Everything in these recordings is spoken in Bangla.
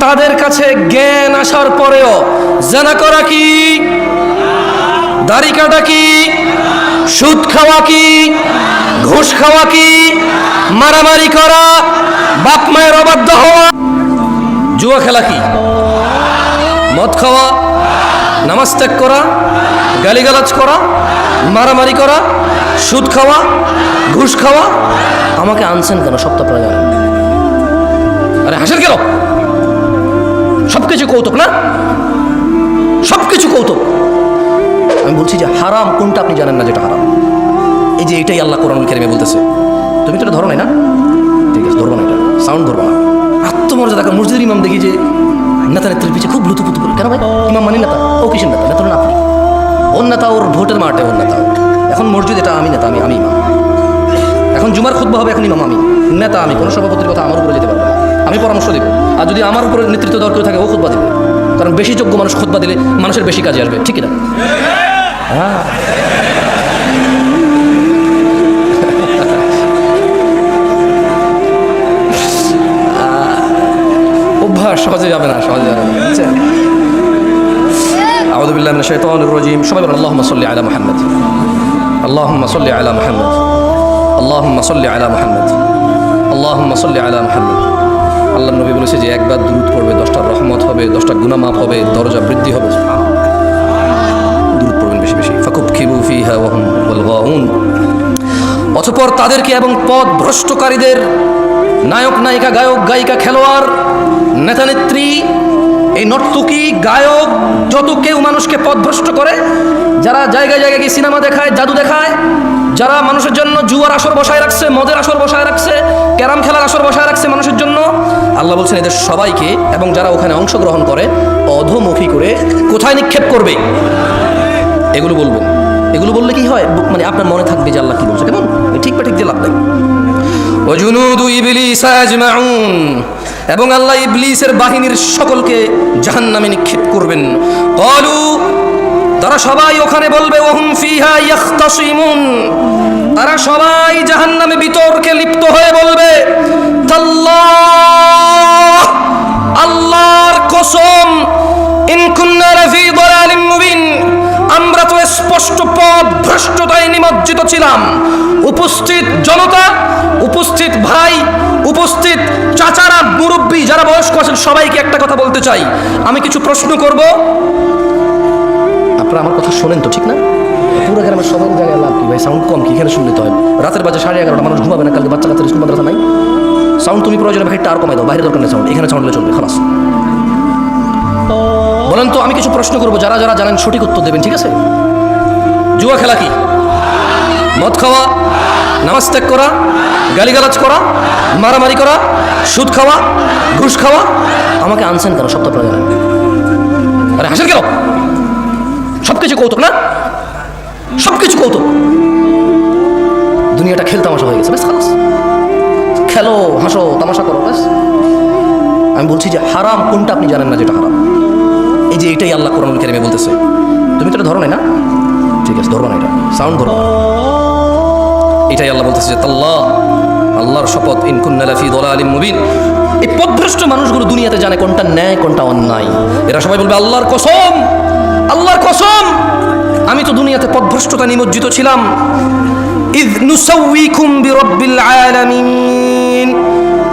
তাদের কাছে জ্ঞান আসার পরেও, জানা করা কি? দাড়ি কাটা কি? সুদ খাওয়া কি? ঘুষ খাওয়া কি? মারামারি করা? বাপ মায়ের অবাধ্য হওয়া? জুয়া খেলা কি? মদ খাওয়া? নামাজ ত্যাগ করা? গালিগালাজ করা? মারামারি করা? সুদ খাওয়া? ঘুষ খাওয়া? আমাকে আনছেন কেন? সপ্তাহ আপনারা সব কিছু কৌতুক, না? সব কিছু কৌতুক। আমি বলছি যে হারাম কোনটা আপনি জানেন না যেটা হারাম? এই যে এটাই আল্লাহ কোরআন কেরিমে বলতেছে। তুমি তো এটা ধরো না? ঠিক আছে, ধরবো না এটা। সাউন্ড ধরবো না। আত্মমর্যাদা মসজিদের ইমাম দেখি যে নেতা নেত্রীর পিছিয়ে খুব লুতুপুতু করে। কেন ভাই? ইমাম মানি নেতা, ও কিসের নেতা? নেতা না আপনি। ওর নেতা ওর ভোটের মাঠে ওর নেতা। এখন মসজিদ এটা আমি নেতা, আমি আমি ইমাম। এখন জুমার খুদ্া হবে এখন ইমাম, আমি। নেতা আমি, কোনো সভাপতির কথা আমার আর যদি আমার উপরে নেতৃত্ব দরকার থাকে ও খুদবা দেবে। কারণ বেশি যোগ্য মানুষ খুদবা দিলে মানুষের বেশি কাজে আসবে ঠিক না হ্যাঁ অভ্যাস সহজে যাবে না সহজে যাবে আচ্ছা। বুঝছেন সবাই আলা মুহাম্মদ। আল্লাহুম্মা আলা মুহাম্মদ। আল্লাহুম্মা আলা মুহাম্মদ। আল্লাহ নবী বলেছে যে একবার দূরত পড়বে দশটা রহমত হবে, দশটা গুনাহ মাফ হবে, দরজা বৃদ্ধি হবে। দূরত পড়বেন বেশি বেশি। ফাকুব খিবু অতঃপর তাদেরকে এবং পথ ভ্রষ্টকারীদের নায়ক, নায়িকা, গায়ক, গায়িকা, খেলোয়াড় নেতা নেত্রী এই নর্তকী, গায়ক, যত কেউ মানুষকে পথভ্রষ্ট করে, যারা জায়গায় জায়গায় গিয়ে সিনেমা দেখায়, জাদু দেখায়, যারা মানুষের জন্য জুয়ার আসর বসায় রাখছে, মদের আসর বসায় রাখছে, ক্যারাম খেলার আসর বসায় রাখছে মানুষের জন্য আল্লাহ বলছেন এদের সবাইকে এবং যারা ওখানে অংশগ্রহণ করে, অধমুখী করে কোথায় নিক্ষেপ করবে? এগুলো বলবেন এগুলো বললে কি হয়? মানে আপনার মনে থাকবে যে আল্লাহ কি বলছে। কেমন? ঠিক বা ঠিক দিয়ে লাভ নাই এবং আল্লাহ ইবলিসের বাহিনীর সকলকে জাহান্নামে নিক্ষেপ করবেন। ক্বালু, তারা সবাই ওখানে বলবে, ওহুম ফিহা ইয়াখতাসিমুন। তারা সবাই জাহান্নামে বিতর্কে লিপ্ত হয়ে ভ্রষ্টতায় ছিলাম। উপস্থিত জনতা, উপস্থিত ভাই, উপস্থিত চাচারা, মুরব্বী যারা বয়স্ক আছেন, সবাইকে একটা কথা বলতে চাই। আমি কিছু প্রশ্ন করব। আপনারা আমার কথা শোনেন তো, ঠিক না? পুরো গ্রামের সবার জায়গায় লাভ কি ভাই সাউন্ড কম কি? এখানে শুনলে তো হয়। রাতের বাজে সাড়ে এগারোটা, মানুষ ঘুমাবে না, কালকে বাচ্চা কাচ্চার স্কুল মাদ্রাসা নাই। সাউন্ড তুমি প্রয়োজনে ভাইটা আর কমাই দাও, বাইরে দরকার নেই সাউন্ড এখানে সাউন্ড চলবে, খালাস। বলেন তো, আমি কিছু প্রশ্ন করব, যারা যারা জানেন সঠিক উত্তর দেবেন, ঠিক আছে? জুয়া খেলা কি? মদ খাওয়া, নামাজ ত্যাগ করা, গালিগালাজ করা, মারামারি করা, সুদ খাওয়া, ঘুষ খাওয়া, আমাকে আনছেন কেন? আপনারা জানেন আরে হাসেন কেন? সব কিছু কৌতুক, না? সব কিছু কৌতুক। দুনিয়াটা খেল তামাশা হয়ে গেছে, বেশ, খালাস। খেলো, হাসো, তামাশা করো, বেশ। আমি বলছি যে হারাম কোনটা আপনি জানেন না যেটা হারাম? এই যে এটাই আল্লাহ কোরআন কেরিমে বলতেছে। তুমি তো এটা ধরো না? ঠিক আছে ধরো না এটা। সাউন্ড ধরো। এটাই আল্লাহ বলতেছে যে তাল্লাহ আল্লাহর শপথ ইনকুন্নালাফি দলা আলিম মুবিন। এই পদভ্রষ্ট মানুষগুলো দুনিয়াতে জানে কোনটা ন্যায়, কোনটা অন্যায়। এরা সবাই বলবে, আল্লাহর কসম আল্লাহর কসম! আমি তো দুনিয়াতে পদভ্রষ্টতা নিমজ্জিত ছিলাম।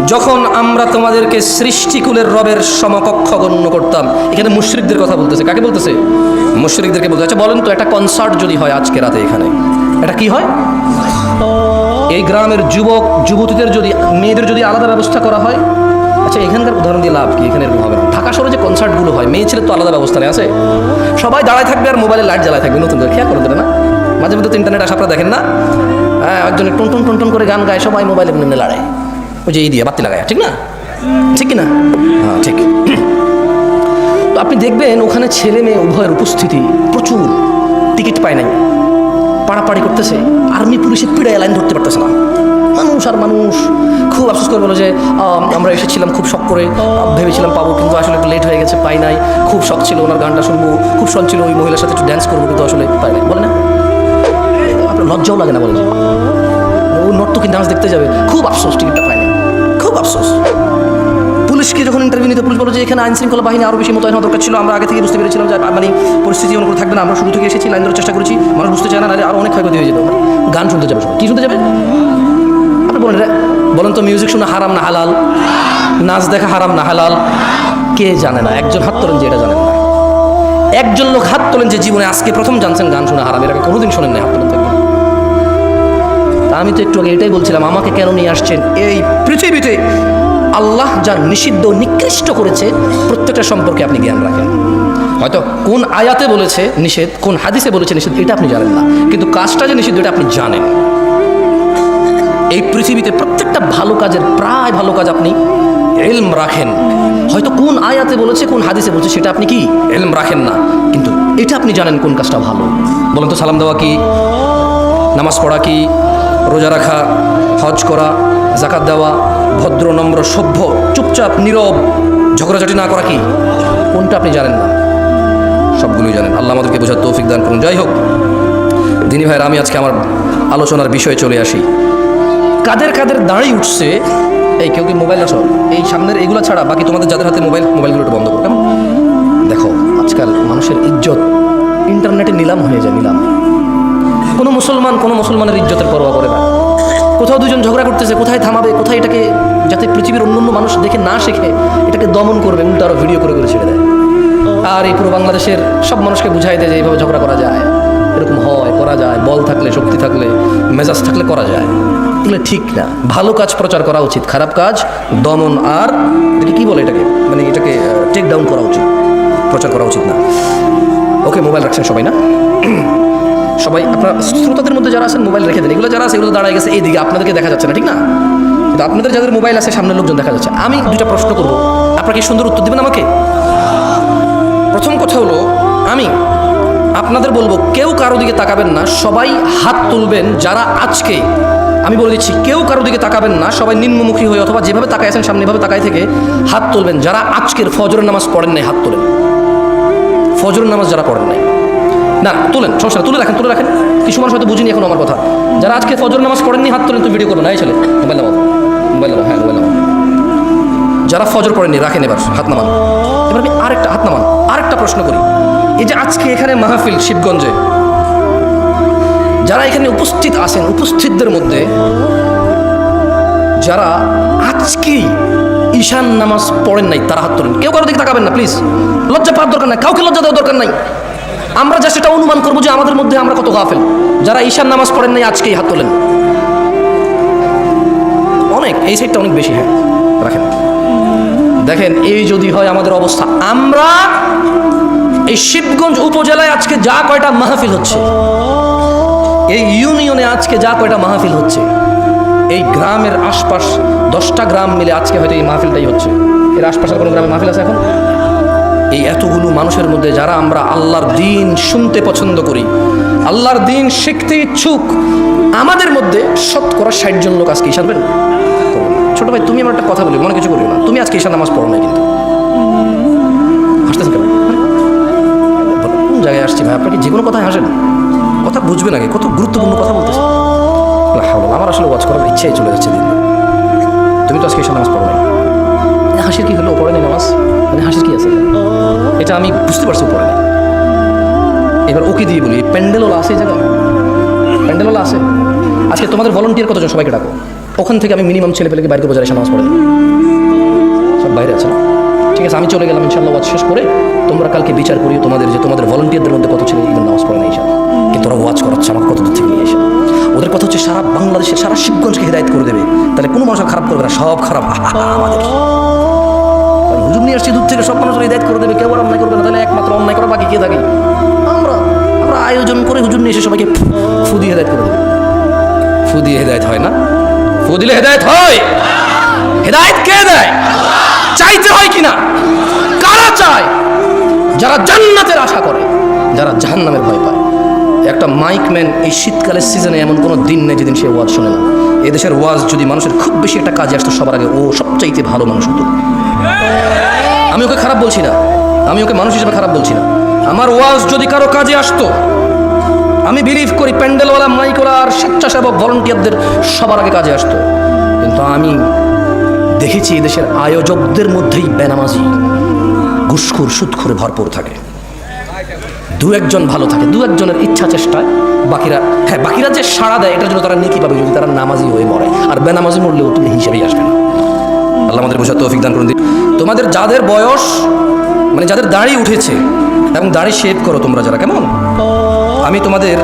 যখন আমরা তোমাদেরকে সৃষ্টিকুলের রবের সমকক্ষ গণ্য করতাম। এখানে মুশরিকদের কথা বলতেছে। কাকে বলতেছে? মুশরিকদেরকে বলতে আচ্ছা বলেন তো, একটা কনসার্ট যদি হয় আজকে রাতে এখানে, এটা কি হয়? এই গ্রামের যুবক, যুবতীদের যদি, মেয়েদের যদি আলাদা ব্যবস্থা করা হয় আচ্ছা এখানকার উদাহরণ দিয়ে লাভ কি? এখানে এরকম হবে না। ঢাকা শহরে যে কনসার্টগুলো হয়, মেয়ে ছেলে তো আলাদা ব্যবস্থা নেই, আছে? সবাই দাঁড়ায় থাকবে আর মোবাইলে লাইট জ্বালায় থাকবে, নতুন করে। খেয়াল করে দেবে না? মাঝে মধ্যে তো ইন্টারনেট আসা দেখেন না? হ্যাঁ একজনে টুন টুন টুন টুন করে গান গায়, সবাই মোবাইলে এমনি লড়ায়। ওই যে এই দিয়ে বাতি লাগায়, ঠিক না? ঠিক কি না হ্যাঁ ঠিক। তো আপনি দেখবেন ওখানে ছেলে মেয়ে উভয়ের উপস্থিতি প্রচুর টিকিট পায় নাই। পাড়াপাড়ি করতেছে আর্মি পুলিশের পিড়ায় লাইন ধরতে পারতেছে না। মানুষ আর মানুষ। খুব আফসোস করে বলো যে আমরা এসেছিলাম খুব শখ করে ভেবেছিলাম পাবো, কিন্তু আসলে একটু লেট হয়ে গেছে, পাই নাই। খুব শখ ছিল ওনার গানটা শুনব। খুব শখ ছিল ওই মহিলার সাথে একটু ড্যান্স করব, কিন্তু আসলে পাই নাই। বলে না? আপনার লজ্জাও লাগে না বলে? ও নর্তকী ডান্স দেখতে যাবে। খুব আফসোস টিকিটটা এখানে আইন শৃঙ্খলা বাহিনী আরও বেশি মোতায়েন দরকার ছিল। আমরা আগে থেকে বুঝতে পেরেছিলাম যে মানে পরিস্থিতি অনুকূল থাকবে না। আমরা শুরু থেকে এসেছি, লাইন ধরার চেষ্টা করেছি। মানুষ বুঝতে চায় না আরও অনেক ক্ষয়ক্ষতি হয়ে যেত। গান শুনতে যাবে কী শুনতে যাবে? বলেন বলেন তো মিউজিক শোনা হারাম না হালাল? নাচ দেখা হারাম না হালাল? কে জানে না? একজন হাত তোলেন যে এটা জানেন না। একজন লোক হাত তোলেন যে জীবনে আজকে প্রথম জানছেন গান শোনা হারাম। এটাকে কোনোদিন শোনেন না হাত তোলেন আমি তো একটু আগে এটাই বলছিলাম, আমাকে কেন নিয়ে আসছেন এই পৃথিবীতে? আল্লাহ যা নিষিদ্ধ নিকৃষ্ট করেছে, প্রত্যেকটা সম্পর্কে আপনি জ্ঞান রাখেন। হয়তো কোন আয়াতে বলেছে নিষেধ, কোন হাদিসে বলেছে নিষেধ, এটা আপনি জানেন না। কিন্তু কাজটা যে নিষিদ্ধ, এটা আপনি জানেন। এই পৃথিবীতে প্রত্যেকটা ভালো কাজের, প্রায় ভালো কাজ আপনি এলম রাখেন। হয়তো কোন আয়াতে বলেছে, কোন হাদিসে বলেছে, সেটা আপনি কি? এলম রাখেন না। কিন্তু এটা আপনি জানেন কোন কাজটা ভালো। বলেন তো সালাম দেওয়া কি? নামাজ পড়া কি? রোজা রাখা? হজ করা? জাকাত দেওয়া? ভদ্র, নম্র, সভ্য, চুপচাপ, নীরব, ঝগড়াঝাটি না করা কি? কোনটা আপনি জানেন না? সবগুলোই জানেন। আল্লাহ আমাদেরকে বোঝার তৌফিক দান করুন। যাই হোক, দিনী ভাইয়ের, আমি আজকে আমার আলোচনার বিষয়ে চলে আসি। কাদের কাদের দাঁড়িয়ে উঠছে? এই কেউ কি মোবাইল আসো এই সামনের এইগুলো ছাড়া বাকি তোমাদের যাদের হাতে মোবাইল, মোবাইলগুলো বন্ধ করো। কেমন? দেখো, আজকাল মানুষের ইজ্জত ইন্টারনেটে নিলাম হয়ে যায়, নিলাম। কোনো মুসলমান কোনো মুসলমানের ইজ্জতের পরোয়া করে না। কোথাও দুজন ঝগড়া করতেছে, কোথায় থামাবে, কোথায় এটাকে যাতে পৃথিবীর অন্য অন্য মানুষ দেখে না শেখে, এটাকে দমন করবে, উল্টো আরও ভিডিও করে করে ছেড়ে দেয়। আর এই পুরো বাংলাদেশের সব মানুষকে বুঝাই দেয় যে এইভাবে ঝগড়া করা যায়। এরকম হয়, করা যায়, বল থাকলে, শক্তি থাকলে, মেজাজ থাকলে করা যায়। এগুলো ঠিক না। ভালো কাজ প্রচার করা উচিত, খারাপ কাজ, দমন আর এটাকে কী বলে এটাকে? মানে এটাকে টেক ডাউন করা উচিত, প্রচার করা উচিত না। ওকে মোবাইল রাখছেন সবাই না? সবাই, আপনার শ্রোতাদের মধ্যে যারা আছেন মোবাইল রেখে দেন। এগুলো যারা আছে, এগুলো দাঁড়ায় গেছে, এইদিকে আপনাদেরকে দেখা যাচ্ছে না, ঠিক না? কিন্তু আপনাদের যাদের মোবাইল আছে সামনের লোকজন দেখা যাচ্ছে। আমি দুইটা প্রশ্ন করব। আপনাকে সুন্দর উত্তর দেবেন আমাকে? প্রথম কথা হলো, আমি আপনাদের বলব, কেউ কারও দিকে তাকাবেন না, সবাই হাত তুলবেন যারা আজকে, আমি বলে দিচ্ছি, কেউ কারও দিকে তাকাবেন না, সবাই নিম্নমুখী হয়ে অথবা যেভাবে তাকায় আছেন, সামনে এভাবে তাকায় থেকে হাত তুলবেন। যারা আজকের ফজরের নামাজ পড়েন নাই, হাত তোলেন। ফজরের নামাজ যারা পড়েন নাই না, তুলেন, সমস্যা তুলে রাখেন তুলে রাখেন। কিছু মানুষ হয়তো বুঝিনি এখন আমার কথা। যারা আজকে ফজর নামাজ পড়েননি, হাত তোলেন, তো ভিডিও করবেন। না এই ছেলে, মোবাইল নামাও মোবাইল নামাও হ্যাঁ মোবাইল নামাও। যারা ফজর পড়েননি, রাখেন এবার, হাত নামান। এবার আমি আরেকটা, হাত নামান, আরেকটা প্রশ্ন করি। এই যে আজকে এখানে মাহফিল শিবগঞ্জে, যারা এখানে উপস্থিত আছেন, উপস্থিতদের মধ্যে, যারা আজকেই ঈশান নামাজ পড়েন নাই, তারা হাত তোলেন। কেউ কারও দিকে তাকাবেন না প্লিজ লজ্জা পাওয়ার দরকার নাই, কাউকে লজ্জা দেওয়ার দরকার নাই। আমরা যা সেটা অনুমান করব যে আমাদের মধ্যে আমরা কত গাফেল। যারা ঈশান নামাজ পড়েন নাই, আজকেই হাত তোলেন। অনেক, এই সাইডটা অনেক বেশি হ্যাঁ। রাখেন। দেখেন, এই যদি হয় আমাদের অবস্থা। আমরা এই শিবগঞ্জ উপজেলায় আজকে যা কয়টা মাহফিল হচ্ছে, এই ইউনিয়নে আজকে যা কয়টা মাহফিল হচ্ছে, এই গ্রামের আশপাশ দশটা গ্রাম মিলে আজকে হয়তো এই মাহফিলটাই হচ্ছে। এর আশপাশের কোনো গ্রামে মাহফিল আছে এখন? এই এতগুলো মানুষের মধ্যে যারা আমরা আল্লাহর দিন শুনতে পছন্দ করি, আল্লাহর দিন শিখতে ইচ্ছুক, আমাদের মধ্যে শতকরা ষাট জন লোক আজকে ইশারবেন ছোট ভাই, তুমি আমার একটা কথা বলি, মনে কিছু করিও না। তুমি আজকে ঈশান নামাজ পড়ো না কিন্তু। কেন? জায়গায় আসছি ভাই? আপনাকে যে কোনো কথায় হাসেন। কথা বুঝবেন আগে, কত গুরুত্বপূর্ণ কথা বলতেছে আমার আসলে ওয়াচ করার ইচ্ছাই চলে যাচ্ছে দিন। তুমি তো আজকে ঈশান নামাজ পড়ো না হাসির কি হলো? পড়ে নামাজ? এটা আমি বুঝতে পারছি নাই এবার ওকে দিয়ে বলি প্যান্ডেলওয়ালা আছে জায়গায়? প্যান্ডেলওয়ালা আছে? আজকে তোমাদের ভলেন্টিয়ার কতজন সবাইকে ডাকো? ওখান থেকে আমি মিনিমাম ছেলে পেলেকে বাইরে বোঝার নামাজ পড়ে সব বাইরে আছে ঠিক আছে, আমি চলে গেলাম ইনশাল্লাহ ওয়াজ শেষ করে তোমরা কালকে বিচার করিও তোমাদের যে তোমাদের ভলেন্টিয়ারদের মধ্যে কত ছেলে ইভেন নামাজ পড়ে না কিন্তু ওরা ওয়াজ করাচ্ছে আমার কত দূর থেকে নিয়ে এসে। ওদের কথা হচ্ছে সারা বাংলাদেশের, সারা শিবগঞ্জকে হিদায়ত করে দেবে। তাহলে কোনো মানুষ খারাপ করবে না, সব খারাপ। আমাদের নিয়ে আসছে দূর থেকে সব মানুষের হিদায়ত করে দেবে। কেউ আর অন্যায় করবে না, তাহলে একমাত্র অন্যায় করা বাকি কে থাকে? আমরা আমরা আয়োজন করে হুজুর নিয়ে এসে সবাইকে ফু- দিয়ে হেদায়ত করে দেবে। ফু দিয়ে হেদায়ত হয় না? ফু দিলে হেদায়ত হয়? হেদায়ত কে দেয়? চাইতে হয় কিনা? কারা চায়? যারা জান্নাতের আশা করে, যারা জাহান্নামের ভয় পায়। একটা মাইক ম্যান এই শীতকালের সিজনে এমন কোনো দিন নেই যেদিন সে ওয়াজ শোনে না। এদেশের ওয়াজ যদি মানুষের খুব বেশি একটা কাজে আসতো, সবার আগে ও সবচাইতে ভালো মানুষ হতো। আমি ওকে খারাপ বলছি না। আমি ওকে মানুষ হিসেবে খারাপ বলছি না। আমার ওয়াজ যদি কারও কাজে আসতো, আমি বিলিভ করি প্যান্ডেলওয়ালা, মাইকওয়ালা আর স্বেচ্ছাসেবক ভলেন্টিয়ারদের সবার আগে কাজে আসতো। কিন্তু আমি দেখেছি এদেশের আয়োজকদের মধ্যেই বেনামাজি, ঘুষখুর, সুদখুরে ভরপুর থাকে। দু একজন ভালো থাকে দু একজনের ইচ্ছা চেষ্টায় বাকিরা হ্যাঁ বাকিরা যে সাড়া দেয়, এটার জন্য তারা নেকি পাবে যদি তারা নামাজি হয়ে মরে। আর বেনামাজি মরলেও তুমি হিসেবেই আসবে না। আল্লাহ আমাদের বোঝা তৌফিক দান করুন। তোমাদের যাদের বয়স মানে যাদের দাড়ি উঠেছে এবং দাড়ি শেভ করো তোমরা যারা, কেমন? আমি তোমাদের,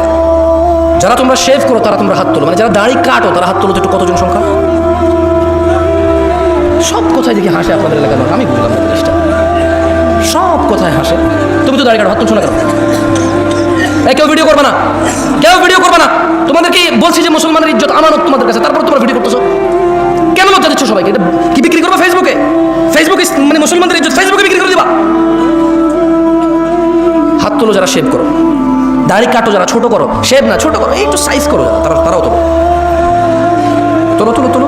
যারা তোমরা শেভ করো, তারা তোমরা হাত তোলো। মানে যারা দাড়ি কাটো, তারা হাত তোলো একটু কতজন সংখ্যা? সব কোথায় দেখি হাসে আপনাদের এলাকার আমি বুঝলাম কোথায় হাসে? তুমি তো দাঁড়িয়ে হাত তুলছো না কেন? কেউ ভিডিও করবে না। কেউ ভিডিও করবে না। তোমাদেরকে বলছি যে মুসলমানের ইজ্জত, আমানত তোমাদের কাছে? তারপর তোমরা ভিডিও করতেছো। কেন লজ্জা দিচ্ছ সবাইকে? কি বিক্রি করবে ফেসবুকে ফেসবুকে মানে মুসলমানদের ইজ্জত ফেসবুকে বিক্রি করে দিবা। হাত তুলো যারা শেভ করো। দাড়ি কাটো যারা, ছোট করো। শেভ না, ছোট করো। একটু সাইজ করো যারা, তারা তারাও তোলো। তোলো তোলো তোলো।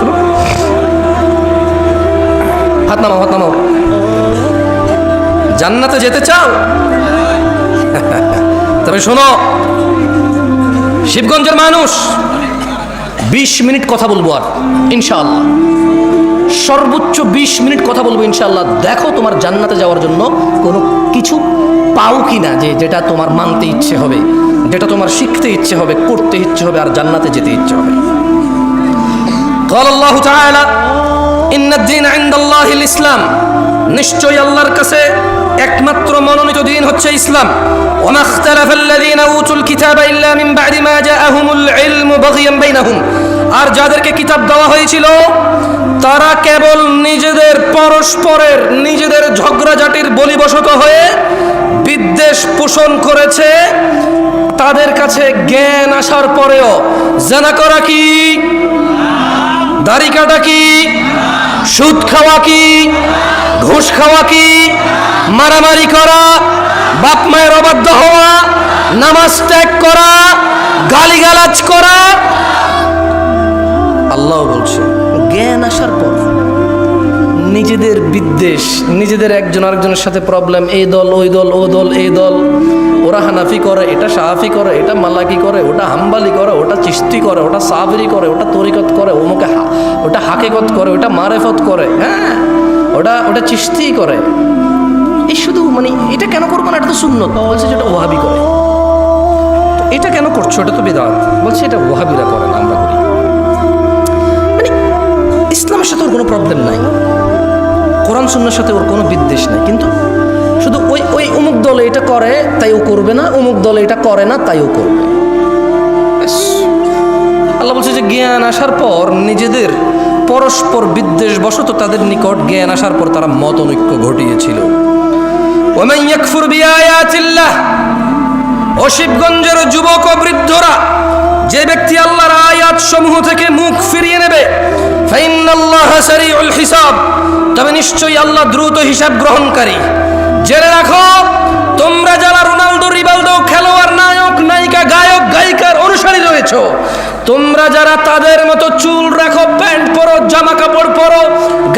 তোলো। হাত নামাও হাত নামাও। জান্নাতে যেতে চাও তবে শোনো শিবগঞ্জের মানুষ বিশ মিনিট কথা বলবো আর ইনশাআল্লাহ সর্বোচ্চ বিশ মিনিট কথা বলবো ইনশাআল্লাহ দেখো তোমার জান্নাতে যাওয়ার জন্য কোনো কিছু পাও কি না যে যেটা তোমার মানতে ইচ্ছে হবে যেটা তোমার শিখতে ইচ্ছে হবে করতে ইচ্ছে হবে আর জান্নাতে যেতে ইচ্ছে হবে قال الله تعالى إن الدين عند الله الإسلام নিশ্চয়ই আল্লাহর কাছে একমাত্র মনোনীত দিন হচ্ছে ইসলাম وما اختلف الذين اوتوا الكتاب الا من بعد ما جاءهم العلم بغيا بينهم আর যাদেরকে কিতাব দেওয়া হয়েছিল তারা কেবল নিজেদের পরস্পরের নিজেদের ঝগড়াঝাটির বলিবশত হয়ে বিদ্বেষ পোষণ করেছে তাদের কাছে জ্ঞান আসার পরেও জানা করা কি দাড়ি কাটা কি সুদ খাওয়া কি? ঘুষ খাওয়া কি? মারামারি করা? বাপ মায়ের অবাধ্য হওয়া? নামাজ ত্যাগ করা? গালিগালাজ করা? বিদ্বেষ নিজেদের একজন আরেকজনের সাথে প্রবলেম এই দল, ওই দল, ও দল, এই দল। ওরা হানাফি করে, এটা সাহাফি করে, এটা মালাকি করে, ওটা হাম্বালি করে, ওটা চিস্তি করে, ওটা সাবরি করে, ওটা তরিকত করে ওমুকে হা- ওটা হাকেকত করে, ওটা মারেফত করে হ্যাঁ? ওটা ওটা চিস্তি করে। এই শুধু মানে এটা কেন করব না? এটা তো শূন্য বলছে যেটা ওহাবি করে। এটা কেন করছ? এটা তো বেদাত। বলছে এটা ওহাবিরা করে না, আমরা করি। মানে ইসলামের সাথে ওর কোনো প্রবলেম নাই। কোরআন সুন্নার সাথে ওর কোনো বিদ্বেষ নাই। কিন্তু শুধু ওই ওই অমুক দলে এটা করে, তাই ও করবে না। অমুক দলে এটা করে না, তাই ও করবে। আল্লাহ বলছে যে জ্ঞান আসার পর নিজেদের পরস্পর বিদ্বেষ বশত তাদের নিকট জ্ঞান আসার পর তারা মত ঐক্য ঘটিয়েছিল। ও যুবক ও বৃদ্ধরা, যে ব্যক্তি আল্লাহর আয়াত সমূহ থেকে মুখ ফিরিয়ে নেবে হিসাব। তবে নিশ্চয়ই আল্লাহ দ্রুত হিসাব গ্রহণকারী। জেনে রাখো, তোমরা যারা রোনালদো, রিবালদো খেলোয়াড়, নায়ক, নায়িকা, গায়ক, গায়িকার অনুসারী রয়েছো, তোমরা যারা তাদের মতো চুল রাখো, প্যান্ট পরো, জামা কাপড় পরো,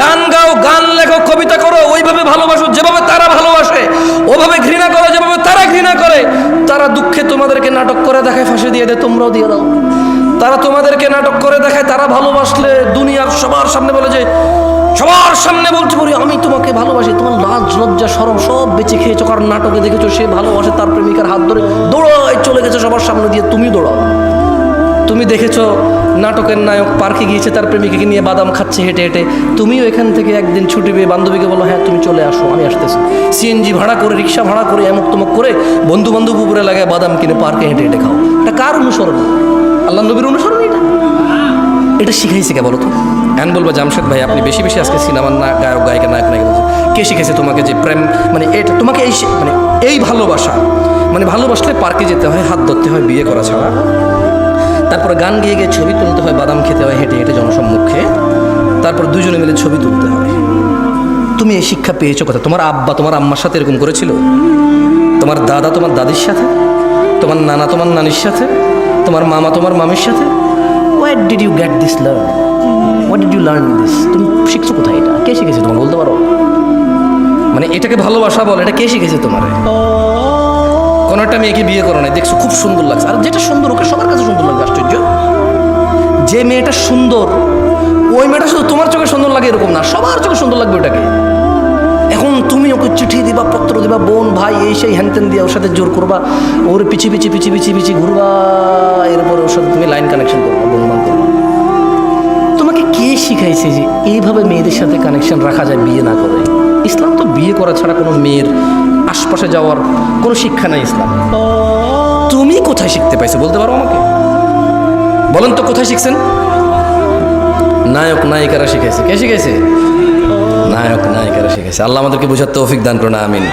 গান গাও, গান লেখো, কবিতা করো, ওইভাবে ভালোবাসো যেভাবে তারা ভালোবাসে, ওভাবে ঘৃণা করো যেভাবে তারা ঘৃণা করে, তারা দুঃখে তোমাদেরকে নাটক করে দেখায়, ফাঁসি দিয়ে দেয় তোমরাও দিয়ে দাও। তারা তোমাদেরকে নাটক করে দেখায়, তারা ভালোবাসলে দুনিয়ার সবার সামনে বলে যে, সবার সামনে বলতে পারি, আমি তোমাকে ভালোবাসি, তোমার লাজ, লজ্জা, সরম সব বেঁচে খেয়েছো, কারণ নাটকে দেখেছ সে ভালোবাসে তার প্রেমিকার হাত ধরে দৌড়ায় চলে গেছে সবার সামনে দিয়ে, তুমি দৌড়াও। তুমি দেখেছ নাটকের নায়ক পার্কে গিয়েছে, তার প্রেমিকাকে নিয়ে বাদাম খাচ্ছে হেঁটে হেঁটে। তুমিও এখান থেকে একদিন ছুটি পেয়ে বান্ধবীকে বলো হ্যাঁ তুমি চলে আসো, আমি আসতেছি। সিএনজি ভাড়া করে, রিক্সা ভাড়া করে এমক তমক করে বন্ধু বান্ধব উপরে লাগায় বাদাম কিনে পার্কে হেঁটে হেঁটে খাও। এটা কার অনুসরণ? আল্লাহ নবীর অনুসরণ এটা। এটা শিখাইছে কে বলো তো? এখন বলব জামশেদ ভাই, আপনি বেশি বেশি আজকে সিনেমার না গায়ক গায়িকা নায়ক, নায়িকা। কে শিখেছে তোমাকে যে প্রেম মানে এটা তোমাকে এই মানে এই ভালোবাসা। মানে ভালোবাসলে পার্কে যেতে হয়, হাত ধরতে হয়, বিয়ে করা ছাড়া। তারপরে গান গিয়ে গিয়ে ছবি তুলতে হয়, বাদাম খেতে হয়, হেঁটে হেঁটে জনসম্মুখে। তারপর দুজনে মিলে ছবি তুলতে হয়। তুমি এই শিক্ষা পেয়েছ কথা তোমার আব্বা, তোমার আম্মার সাথে এরকম করেছিল? তোমার দাদা তোমার দাদির সাথে? তোমার নানা তোমার নানির সাথে? তোমার মামা তোমার মামির সাথে? What did you get this learn what did you learn this তুমি শিখছো কোথায় এটা? কে শিখেছে তোমার বলতে পারো? মানে এটাকে ভালোবাসা বল, এটা কে শিখেছে তোমার? কোনো একটা মেয়েকে বিয়ে করো না দেখছ খুব সুন্দর লাগছে। আর যেটা সুন্দর, ওকে সবার কাছে সুন্দর লাগবে আশ্চর্য। যে মেয়েটা সুন্দর, ওই মেয়েটা শুধু তোমার চোখে সুন্দর লাগে এরকম না, সবার চোখে সুন্দর লাগবে ওটাকে। এখন তুমি ওকে চিঠি দিবা, পত্র দিবা, বোন, ভাই, এই সেই হ্যানত্যান দিয়ে ওর সাথে জোর করবা, ওর পিছি পিছি পিছি পিছি পিছি ঘুরবা, এরপরে ওর সাথে তুমি লাইন কানেকশন করবা বন্ধুবান করবা তোমাকে কে শিখাইছে যে এইভাবে মেয়েদের সাথে কানেকশন রাখা যায়, বিয়ে না করে? ইসলাম তো বিয়ে করা ছাড়া কোনো মেয়ের আশপাশে যাওয়ার কোনো শিক্ষা নাই ইসলাম। তুমি কোথায় শিখতে পাইছো, বলতে পারো আমাকে? বলেন তো, কোথায় শিখছেন? নায়ক, নায়িকারা শিখাইছে। কে শিখাইছে? নায়ক নায়িকারা শিখেছে আল্লাহ আমাদেরকে বোঝার তৌফিক দান করুন আমিন।